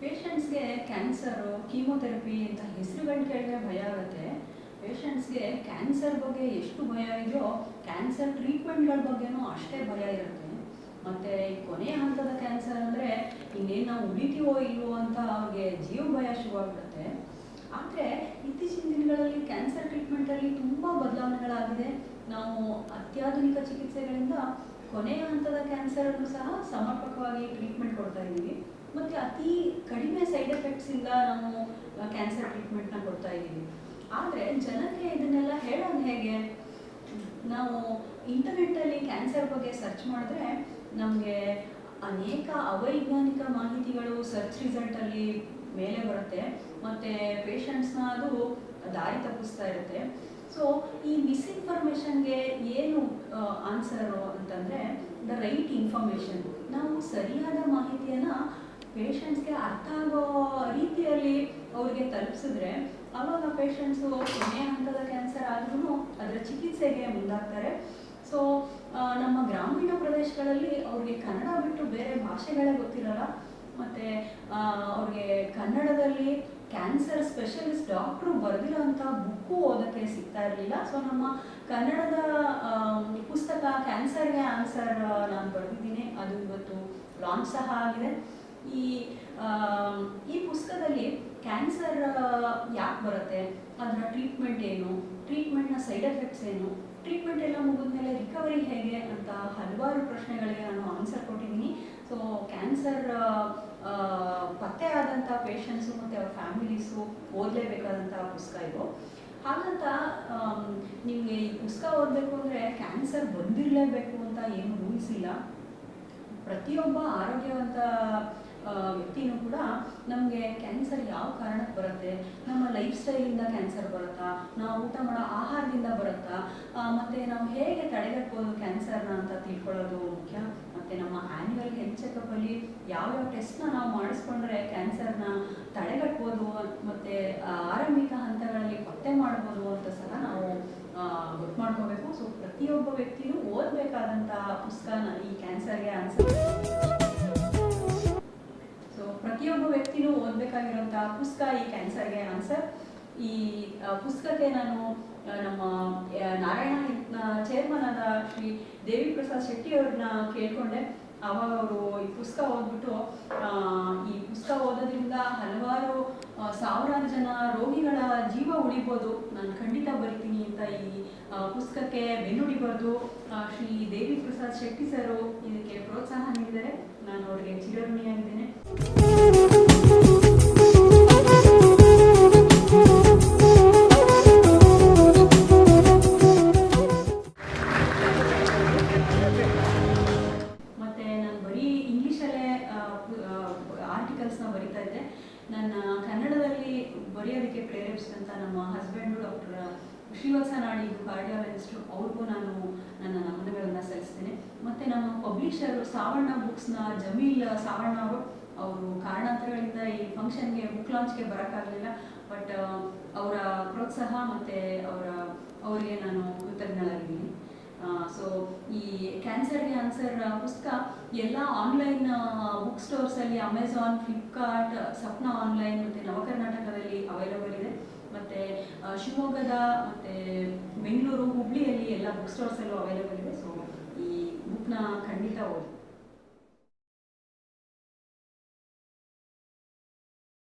ಪೇಷಂಟ್ಸ್ಗೆ cancer chemotherapy ಅಂತ ಹೆಸರುಗಳು ಕೇಳಿದ್ರೆ ಭಯ ಆಗುತ್ತೆ. ಪೇಷಂಟ್ಸ್ಗೆ ಕ್ಯಾನ್ಸರ್ ಬಗ್ಗೆ ಎಷ್ಟು ಭಯ ಇದೆಯೋ ಕ್ಯಾನ್ಸರ್ ಟ್ರೀಟ್ಮೆಂಟ್ಗಳ ಬಗ್ಗೆನೂ ಅಷ್ಟೇ ಭಯ ಇರುತ್ತೆ. ಮತ್ತೆ ಕೊನೆಯ ಹಂತದ ಕ್ಯಾನ್ಸರ್ ಅಂದ್ರೆ ಇನ್ನೇನು ನಾವು ಉಳಿತೀವೋ ಇಲ್ವೋ ಅಂತ ಅವ್ರಿಗೆ ಜೀವ ಭಯ ಶುರುವಾಗ್ಬಿಡುತ್ತೆ. ಆದರೆ ಇತ್ತೀಚಿನ ದಿನಗಳಲ್ಲಿ ಕ್ಯಾನ್ಸರ್ ಟ್ರೀಟ್ಮೆಂಟಲ್ಲಿ ತುಂಬ ಬದಲಾವಣೆಗಳಾಗಿದೆ. ನಾವು ಅತ್ಯಾಧುನಿಕ ಚಿಕಿತ್ಸೆಗಳಿಂದ ಕೊನೆಯ ಹಂತದ ಕ್ಯಾನ್ಸರನ್ನು ಸಹ ಸಮರ್ಪಕವಾಗಿ ಟ್ರೀಟ್ಮೆಂಟ್ ಕೊಡ್ತಾ ಇದ್ದೀವಿ. ಮತ್ತು ಅತಿ ಕಡಿಮೆ ಸೈಡ್ ಎಫೆಕ್ಟ್ಸಿಂದ ನಾವು ಕ್ಯಾನ್ಸರ್ ಟ್ರೀಟ್ಮೆಂಟ್ನ ಕೊಡ್ತಾ ಇದ್ದೀವಿ. ಆದರೆ ಜನಕ್ಕೆ ಇದನ್ನೆಲ್ಲ ಹೇಳೋದು ಹೇಗೆ? ನಾವು ಇಂಟರ್ನೆಟ್ಟಲ್ಲಿ ಕ್ಯಾನ್ಸರ್ ಬಗ್ಗೆ ಸರ್ಚ್ ಮಾಡಿದ್ರೆ ನಮಗೆ ಅನೇಕ ಅವೈಜ್ಞಾನಿಕ ಮಾಹಿತಿಗಳು ಸರ್ಚ್ ರಿಸಲ್ಟಲ್ಲಿ ಮೇಲೆ ಬರುತ್ತೆ. ಮತ್ತು ಪೇಷಂಟ್ಸ್ನ ಅದು ದಾರಿ ತಪ್ಪಿಸ್ತಾ ಇರುತ್ತೆ. ಸೊ ಈ ಮಿಸ್ಇನ್ಫಾರ್ಮೇಷನ್ಗೆ ಏನು ಆನ್ಸರು ಅಂತಂದರೆ ದ ರೈಟ್ ಇನ್ಫಾರ್ಮೇಷನ್ ನಾವು ಸರಿಯಾದ ಮಾಹಿತಿಯನ್ನು ಪೇಷಂಟ್ಸ್ಗೆ ಅರ್ಥ ಆಗೋ ರೀತಿಯಲ್ಲಿ ಅವ್ರಿಗೆ ತಲುಪಿಸಿದ್ರೆ, ಅವಾಗ ಪೇಷಂಟ್ಸು ಕೊನೆಯ ಹಂತದ ಕ್ಯಾನ್ಸರ್ ಆದ್ರೂ ಅದರ ಚಿಕಿತ್ಸೆಗೆ ಮುಂದಾಗ್ತಾರೆ. ಸೊ ನಮ್ಮ ಗ್ರಾಮೀಣ ಪ್ರದೇಶಗಳಲ್ಲಿ ಅವ್ರಿಗೆ ಕನ್ನಡ ಬಿಟ್ಟು ಬೇರೆ ಭಾಷೆಗಳೇ ಗೊತ್ತಿರಲ್ಲ. ಮತ್ತು ಅವ್ರಿಗೆ ಕನ್ನಡದಲ್ಲಿ ಕ್ಯಾನ್ಸರ್ ಸ್ಪೆಷಲಿಸ್ಟ್ ಡಾಕ್ಟ್ರು ಬರೆದಿರೋಂಥ ಬುಕ್ಕು ಓದೋಕ್ಕೆ ಸಿಗ್ತಾ ಇರಲಿಲ್ಲ. ಸೊ ನಮ್ಮ ಕನ್ನಡದ ಪುಸ್ತಕ ಕ್ಯಾನ್ಸರ್ಗೆ ಆನ್ಸರ್ ನಾನು ಬರೆದಿದ್ದೀನಿ. ಅದು ಇವತ್ತು ಲಾಂಚ್ ಸಹ ಆಗಿದೆ. ಈ ಈ ಪುಸ್ತಕದಲ್ಲಿ ಕ್ಯಾನ್ಸರ್ ಯಾಕೆ ಬರುತ್ತೆ? ಅದರ ಟ್ರೀಟ್ಮೆಂಟ್ ಏನು? ಟ್ರೀಟ್ಮೆಂಟ್ನ ಸೈಡ್ ಎಫೆಕ್ಟ್ಸ್ ಏನು? ಟ್ರೀಟ್ಮೆಂಟ್ ಎಲ್ಲ ಮುಗಿದ ಮೇಲೆ ರಿಕವರಿ ಹೇಗೆ ಅಂತ ಹಲವಾರು ಪ್ರಶ್ನೆಗಳಿಗೆ ನಾನು ಆನ್ಸರ್ ಕೊಟ್ಟಿದ್ದೀನಿ. ಸೊ ಕ್ಯಾನ್ಸರ್ ಆದಂಥ ಪೇಷಂಟ್ಸು ಮತ್ತು ಅವ್ರ ಫ್ಯಾಮಿಲೀಸು ಓದಲೇಬೇಕಾದಂತಹ ಪುಸ್ತಕ ಇದು ಹಾಗಂತ ನಿಮಗೆ ಈ ಪುಸ್ತಕ ಓದಬೇಕು ಅಂದರೆ ಕ್ಯಾನ್ಸರ್ ಬಂದಿರಲೇಬೇಕು ಅಂತ ಏನು ರೂಲ್ಸ್ ಇಲ್ಲ. ಪ್ರತಿಯೊಬ್ಬ ಆರೋಗ್ಯವಂತ ವ್ಯಕ್ತಿನೂ ಕೂಡ ನಮಗೆ ಕ್ಯಾನ್ಸರ್ ಯಾವ ಕಾರಣಕ್ಕೆ ಬರುತ್ತೆ? ನಮ್ಮ ಲೈಫ್ ಸ್ಟೈಲಿಂದ ಕ್ಯಾನ್ಸರ್ ಬರುತ್ತಾ? ನಾವು ಊಟ ಮಾಡೋ ಆಹಾರದಿಂದ ಬರುತ್ತಾ? ಮತ್ತೆ ನಾವು ಹೇಗೆ ತಡೆಗಟ್ಬೋದು ಕ್ಯಾನ್ಸರ್ನ ಅಂತ ತಿಳ್ಕೊಳ್ಳೋದು ಮುಖ್ಯ? ಮತ್ತು ನಮ್ಮ ಆ್ಯನ್ಯುವಲ್ ಹೆಲ್ತ್ ಚೆಕಪ್ಪಲ್ಲಿ ಯಾವ್ಯಾವ ಟೆಸ್ಟ್ನ ನಾವು ಮಾಡಿಸ್ಕೊಂಡ್ರೆ ಕ್ಯಾನ್ಸರ್ನ ತಡೆಗಟ್ಬೋದು? ಮತ್ತು ಆರಂಭಿಕ ಹಂತಗಳಲ್ಲಿ ಪತ್ತೆ ಮಾಡ್ಬೋದು ಅಂತ ಸಹ ನಾವು ಗೊತ್ತು ಮಾಡ್ಕೋಬೇಕು. ಸೊ ಪ್ರತಿಯೊಬ್ಬ ವ್ಯಕ್ತಿಯೂ ಓದಬೇಕಾದಂಥ ಪುಸ್ತಕನ ಈ ಕ್ಯಾನ್ಸರ್ಗೆ ಆನ್ಸರ್ ಓದಬೇಕಾಗಿರುವಂಥ ಪುಸ್ತಕ ಈ ಕ್ಯಾನ್ಸರ್ಗೆ ಆನ್ಸರ್ ಈ ಪುಸ್ತಕಕ್ಕೆ ನಾನು ನಮ್ಮ ನಾರಾಯಣ ಚೇರ್ಮನ್ ಆದ ಶ್ರೀ ದೇವಿ ಪ್ರಸಾದ್ ಶೆಟ್ಟಿ ಅವ್ರನ್ನ ಕೇಳ್ಕೊಂಡೆ. ಅವಾಗ ಅವರು ಈ ಪುಸ್ತಕ ಓದ್ಬಿಟ್ಟು ಈ ಪುಸ್ತಕ ಓದೋದ್ರಿಂದ ಹಲವಾರು ಸಾವಿರಾರು ಜನ ರೋಗಿಗಳ ಜೀವ ಉಳಿಬೋದು. ನಾನು ಖಂಡಿತ ಬರಿತೀನಿ ಅಂತ ಈ ಪುಸ್ತಕಕ್ಕೆ ಬೆನ್ನುಡಿಬಾರ್ದು. ಶ್ರೀ ದೇವಿ ಪ್ರಸಾದ್ ಶೆಟ್ಟಿ ಸರ್ ಇದಕ್ಕೆ ಪ್ರೋತ್ಸಾಹ ನೀಡಿದ್ದಾರೆ ನಾನು ಅವ್ರಿಗೆ ಚಿರಋಣಿಯಾಗಿದ್ದೇನೆ. ಆರ್ಟಿಕಲ್ಸ್ನ ಬರಿತಾ ಇದ್ದೆ. ನನ್ನ ಕನ್ನಡದಲ್ಲಿ ಬರೆಯೋದಕ್ಕೆ ಪ್ರೇರೇಪಿಸಿದಂಥ ನಮ್ಮ ಹಸ್ಬೆಂಡು ಡಾಕ್ಟರ್ ಶ್ರೀವಾಸ ನಾಡಿ ಕಾರ್ಡಿಯಾಲಜಿಸ್ಟು ಅವ್ರಿಗೂ ನಾನು ನನ್ನ ನಮನಗಳನ್ನು ಸಲ್ಲಿಸ್ತೇನೆ. ಮತ್ತು ನಮ್ಮ ಪಬ್ಲಿಷರು ಸಾವರ್ಣ ಬುಕ್ಸ್ನ ಜಮೀಲ್ ಸಾವರ್ಣ ಅವರು ಅವರು ಕಾರಣಾಂತರಗಳಿಂದ ಈ ಫಂಕ್ಷನ್ಗೆ ಬುಕ್ ಲಾಂಚ್ಗೆ ಬರೋಕ್ಕಾಗಲಿಲ್ಲ. ಬಟ್ ಅವರ ಪ್ರೋತ್ಸಾಹ ಮತ್ತು ಅವರ, ಅವರಿಗೆ ನಾನು ಕೃತಜ್ಞಳಾಗಿದ್ದೀನಿ ಸೊ ಈ ಕ್ಯಾನ್ಸರ್ಗೆ ಪುಸ್ತಕ ಎಲ್ಲ ಆನ್ಲೈನ್ ಬುಕ್ ಸ್ಟೋರ್ಸಲ್ಲಿ ಅಮೆಝಾನ್ ಫ್ಲಿಪ್ಕಾರ್ಟ್ ಸಪ್ನ ಆನ್ಲೈನ್ ಮತ್ತು ನವಕರ್ನಾಟಕದಲ್ಲಿ ಅವೈಲಬಲ್ ಇದೆ. ಮತ್ತು ಶಿವಮೊಗ್ಗದ ಮತ್ತು ಬೆಂಗಳೂರು ಹುಬ್ಳಿಯಲ್ಲಿ ಎಲ್ಲ ಬುಕ್ ಸ್ಟೋರ್ಸಲ್ಲೂ ಅವೈಲಬಲ್ ಇದೆ. ಸೊ ಈ ಬುಕ್ನ ಖಂಡಿತ ಓದಿ.